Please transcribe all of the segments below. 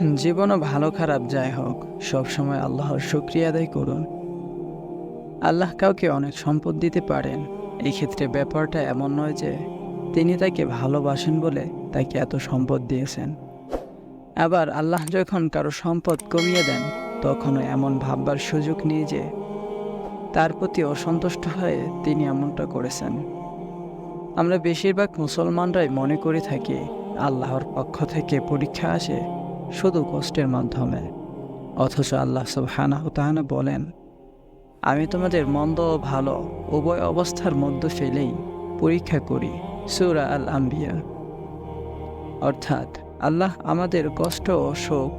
জীবনও ভালো খারাপ, যাই হোক, সবসময় আল্লাহর শুক্রিয়া আদায় করুন। আল্লাহ কাউকে অনেক সম্পদ দিতে পারেন। এই ক্ষেত্রে ব্যাপারটা এমন নয় যে তিনি তাকে ভালোবাসেন বলে তাকে এত সম্পদ দিয়েছেন। আবার আল্লাহ যখন কারও সম্পদ কমিয়ে দেন, তখনও এমন ভাববার সুযোগ নিয়ে যে তার প্রতি অসন্তুষ্ট হয়ে তিনি এমনটা করেছেন। আমরা বেশিরভাগ মুসলমানরাই মনে করে থাকি, আল্লাহর পক্ষ থেকে পরীক্ষা আসে শুধু কষ্টের মাধ্যমে। অথচ আল্লাহ সুবহানাহু তাহানা বলেন, আমি তোমাদের মন্দ ও ভালো উভয় অবস্থার মধ্য ফেলেই পরীক্ষা করি সূরা আল আম্বিয়া অর্থাৎ আল্লাহ আমাদের কষ্ট ও শোক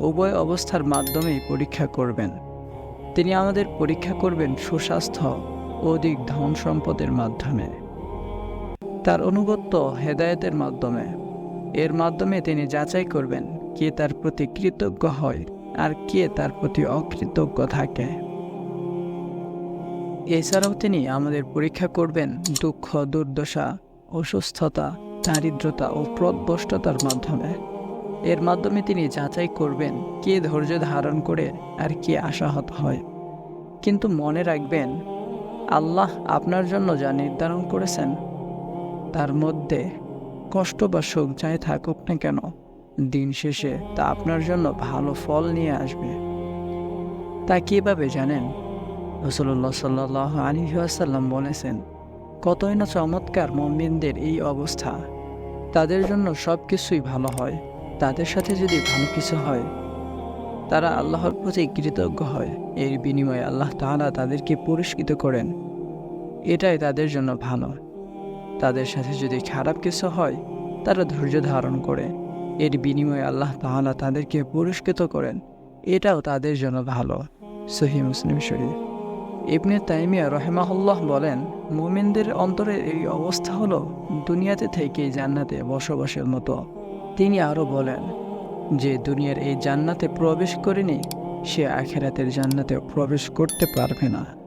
উভয় অবস্থার মাধ্যমেই পরীক্ষা করবেন। তিনি আমাদের পরীক্ষা করবেন সুস্বাস্থ্য অধিক ধন সম্পদের মাধ্যমে। তার অনুগত্য হেদায়েতের মাধ্যমে। এর মাধ্যমে তিনি যাচাই করবেন কে তার প্রতি কৃতজ্ঞ হয় আর কে তার প্রতি অকৃতজ্ঞ থাকে। এছাড়াও তিনি আমাদের পরীক্ষা করবেন দুঃখ, দুর্দশা, অসুস্থতা, দারিদ্রতা ও প্রদবষ্টতার মাধ্যমে। এর মাধ্যমে তিনি যাচাই করবেন কে ধৈর্য ধারণ করে আর কে আশাহত হয়। কিন্তু মনে রাখবেন, আল্লাহ আপনার জন্য যা নির্ধারণ করেছেন, তার মধ্যে কষ্ট বা সুখ যাই থাকুক না কেন দিন শেষে তা আপনার জন্য ভালো ফল নিয়ে আসবে। তা কীভাবে জানেন? রসুল্লাহ সাল্লাহ আলী আসাল্লাম বলেছেন, কতই না চমৎকার মমিনদের এই অবস্থা। তাদের জন্য সব কিছুই ভালো হয়। তাদের সাথে যদি ভালো কিছু হয়, তারা আল্লাহর প্রতি কৃতজ্ঞ হয়। এর বিনিময়ে আল্লাহ তাআলা তাদেরকে পুরস্কৃত করেন। এটাই তাদের জন্য ভালো। তাদের সাথে যদি খারাপ কিছু হয়, তারা ধৈর্য ধারণ করে। এর বিনিময়ে আল্লাহ তাআলা তাদেরকে পুরস্কৃত করেন। এটাও তাদের জন্য ভালো। সহি মুসলিম শরীফ। ইবনে তাইমিয়া রহেমাহুল্লাহ বলেন, মুমিনদের অন্তরের এই অবস্থা হলো দুনিয়াতে থেকেই জান্নাতে বসবাসের মতো। তিনি আরও বলেন, যে দুনিয়ার এই জান্নাতে প্রবেশ করেনি, সে আখেরাতের জান্নাতে প্রবেশ করতে পারবে না।